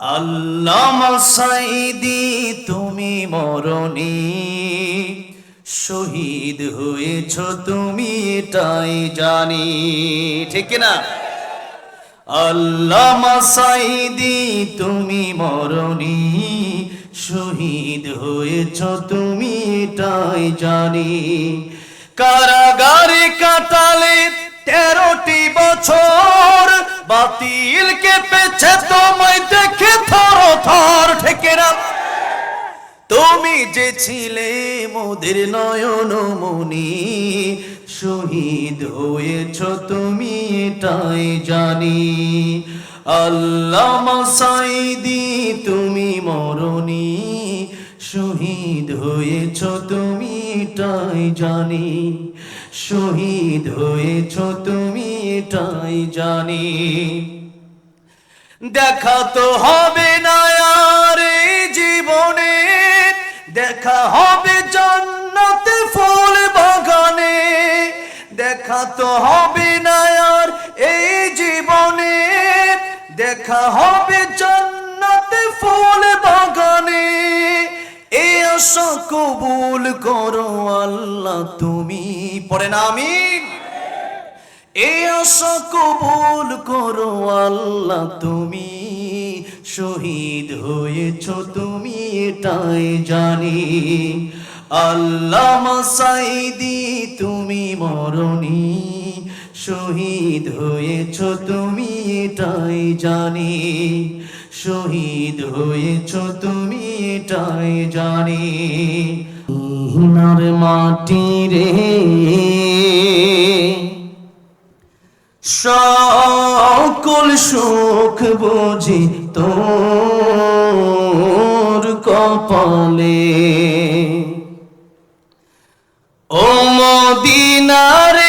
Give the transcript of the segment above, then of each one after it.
আল্লামা সাইদি তুমি মরণি। শহীদ হয়েছ তুমি, এটাই জানি। ঠিক না আল্লামা সাইদি তুমি মরণি। শহীদ হয়েছ তুমি, এটাই জানি। কারাগারে কাটালে তেরোটি বছর বাতিল কেঁপেছে তোমায় দেখে থর থর ঠেকে তুমি যে ছিলে মোদের নয়ন মনি শহীদ হয়েছ তুমি এটাই জানি। আল্লাহ সাইদি তুমি মরণি, শহীদ হয়েছ তুমি এটাই জানি। শহীদ হয়েছ তুমি, এটাই জানি। দেখা তো হবে না আর জীবনে। দেখা হবে জন্নতে ফুল বাগানে। দেখা তো হবে না আর এই জীবনে। দেখা হবে জন্নতে ফুল এ কবুল করো আল্লাহ তুমি। পড়ে না আমিন এ আশা কবুল করো আল্লাহ তুমি। শহীদ হয়েছ তুমি, এটাই জানি। আল্লাহ মাসাইদি, তুমি মরণি। শহীদ হয়েছ তুমি, এটাই জানি। শহীদ হয়েছ তুমি এটাই জানি। ইনার মাটি রে। সকল সুখ বুঝি তোর কপালে। ও মদিনারে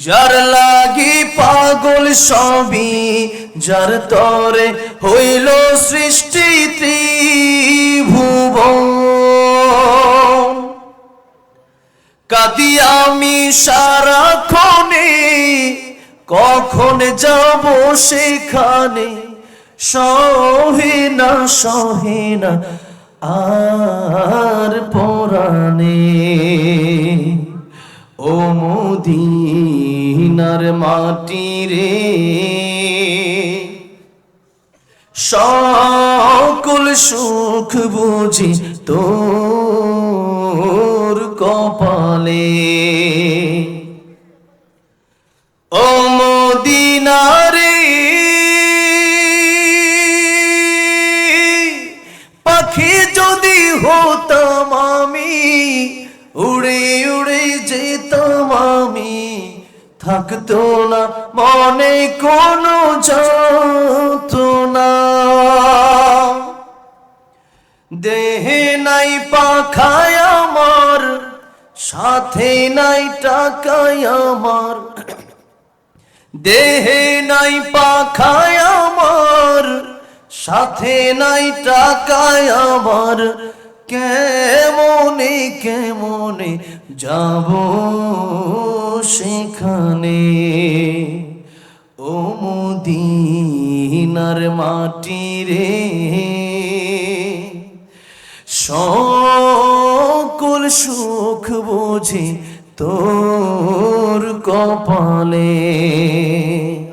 যার লাগি পাগল সবই, যার তরে হইল সৃষ্টি ত্রিভুবন। কাদি আমি সারাক্ষণে, কখন যাব সেখানে? সহে না সহে না, আর পরাণে। ও মদিনার মাটি রে। সকল সুখ বুঝি তোর কপালে। ও মদিনারে পাখি যদি হতাম আমি, উড়ে উড়ে থাকতো না, মনে কোনো না দেহে নাই পাখায় আমার, সাথে নাই টাকায় আমার। দেহে নাই পাখায় আমার, সাথে নাই টাকায় আমার। কেমনে কেমনে যাব সেখানে? ও মুদিনার মাটি রে, সকল সুখ বুঝি তোর কপালে।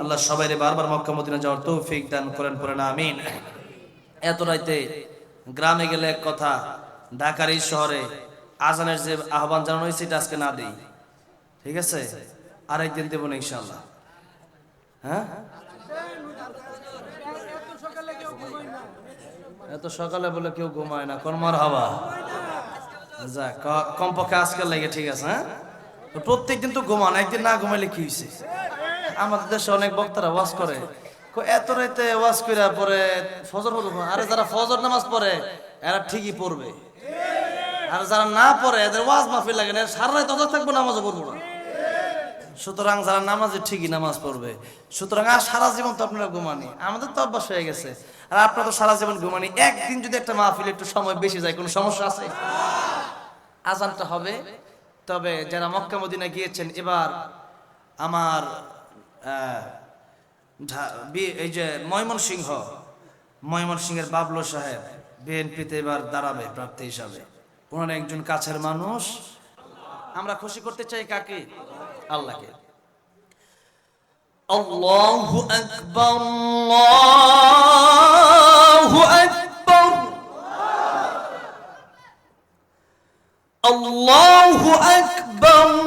আল্লাহ সবাই বারবার মক্কা, মদিনা যাওয়ার তৌফিক দান করেন, পড়েন, আমিন। এত রাইতে গ্রামে গেলে এক কথা ঢাকার এই শহরে আজানের যে আহ্বান জানানো হয়েছে, এটা আজকে না দিই। ঠিক আছে? আরেকদিন দেবো না ইনশাল্লাহ হ্যাঁ? এত সকালে বলে কেউ ঘুমায় না কর্মার হাওয়া যাক কমপক্ষে আজকাল লাগে ঠিক আছে হ্যাঁ? তো প্রত্যেকদিন তো ঘুমান, একদিন না ঘুমাইলে কি হয়েছে আমাদের দেশে অনেক বক্তারা ওয়াজ করে। এত রাইতে ওয়াজ করে পরে ফজর আরে যারা ফজর নামাজ পড়ে, এরা ঠিকই পড়বে। আর যারা না পড়ে, এদের ওয়াজ মাহফিল লাগে না সারা রাত অজর থাকব, নামাজও পড়ব না। সুতরাং যারা নামাজে ঠিকই নামাজ পড়বে, সুতরাং আর সারা জীবন তো আপনারা ঘুমানি আমাদের তো অভ্যাস হয়ে গেছে। আর আপনারা তো সারা জীবন ঘুমানি একদিন যদি একটা মাহফিল একটু সময় বেশি যায়, কোনো সমস্যা আছে? আজানটা হবে। তবে যারা মক্কা মদিনা গিয়েছেন, এবার আমার এই যে ময়মনসিংহ, ময়মনসিংহের বাবলু সাহেব, বিএনপিতে এবার দাঁড়াবে প্রার্থী হিসাবে। ওনার একজন কাছের মানুষ। আমরা খুশি করতে চাই কাকে? আল্লাহকে। আল্লাহু আকবার আল্লাহু আকবার। আল্লাহু আকবার।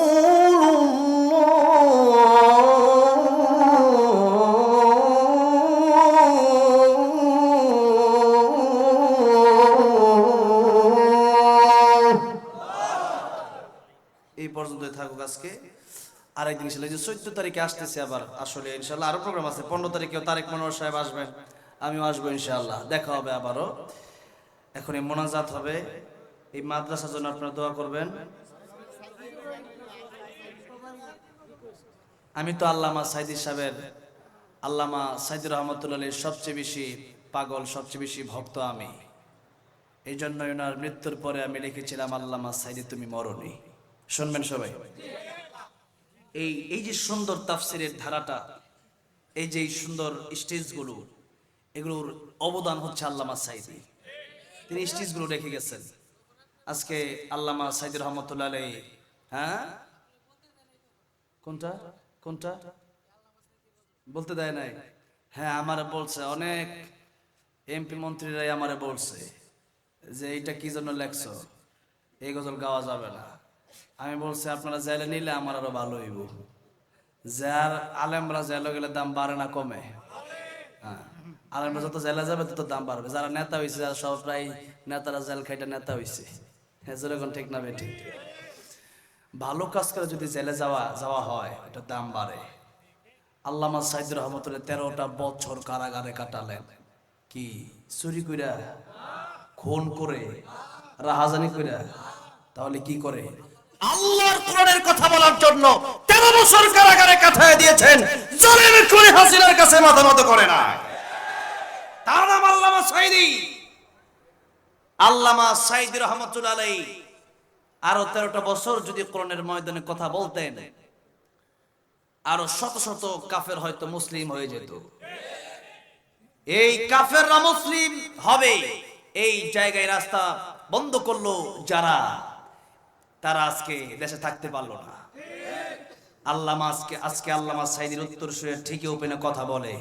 এই পর্যন্তই থাকুক আজকে। আরেকদিন ছিল যে চোদ্দ তারিখে আসতেছে আবার আসলে ইনশাল্লাহ আরও প্রোগ্রাম আছে। পনেরো তারিখেও তারেক মনোহর সাহেব আসবেন। আমিও আসব ইনশাআল্লাহ। দেখা হবে আবারও। এখন এই মোনাজাত হবে। এই মাদ্রাসার জন্য আপনারা দোয়া করবেন। আমি তো আল্লামা সাইদি সাহেবের, আল্লামা সাইদুর রহমতুল্লাহ সবচেয়ে বেশি পাগল, সবচেয়ে বেশি ভক্ত আমি। এই জন্য ওনার মৃত্যুর পরে আমি লিখেছিলাম, আল্লামা সাইদি, তুমি মরনি। শুনবেন সবাই। এই এই যে সুন্দর তাফসিরের ধারাটা, এই যে সুন্দর স্টেজগুলো, এগুলোর অবদান হচ্ছে আল্লামা সাইদি। তিনি স্টেজগুলো রেখে গেছেন। আজকে আল্লামা সাইদি রহমতুল্লাহ আলাই হ্যাঁ? কোনটা? কোনটা? বলতে দেয় নাই। হ্যাঁ আমারে বলছে, অনেক এমপি মন্ত্রীরাই আমারে বলছে যে, এইটা কি জন্য লেখছো? এই গজল গাওয়া যাবে না। আমি বলছি, আপনারা জেলে নিলে আমার আরও ভালো হইব। যার আলেমরা জেলে গেলে দাম বাড়ে না কমে। হ্যাঁ আলেমরা যত জেলে যাবে তত দাম বাড়বে। যারা নেতা হয়েছে যারা সব প্রায় নেতারা জেল খাইটা নেতা হয়েছে হ্যাঁ যেরকম ঠিক না বেঠি ভালো কাজ করে যদি জেলে যাওয়া যাওয়া হয়, এটা দাম বাড়ে। আল্লামা সাইদুর রহমতুল্লাহ তেরোটা বছর কারাগারে কাটালেন। কি? চুরি কইরা, খুন করে, রাহাজানি কইরা, তাহলে কি করে? আল্লাহর কোরআনের কথা বলার জন্য তেরো বছর কারাগারে কাটায় দিয়েছেন। জলের করে হাসিনার কাছে মাথা মতো করে না তার নাম আল্লামা সাইদি। আল্লামা সাইদি রহমতুল্লাহ আলাই আরও তেরোটা বছর যদি কোরআনের ময়দানে কথা বলতেন, আরও শত শত কাফের হয়তো মুসলিম হয়ে যেত। এই কাফেররা মুসলিম হবে। এই জায়গায় রাস্তা বন্ধ করল যারা তারা আজকে দেশে থাকতে পারল না। আল্লামা আজকে আজকে আল্লামা সাইদির উত্তর শুয়ে ঠিকই ওপেনে কথা বলে।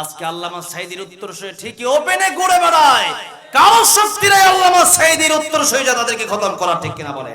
আজকে আল্লামা সাইদির উত্তর শুয়ে ঠিকই ওপেনে ঘুরে বেড়ায়। কারও শক্তি নাই আল্লামা সাইদির উত্তর শুয়ে তাদেরকে খতম করা ঠিক কিনা বলে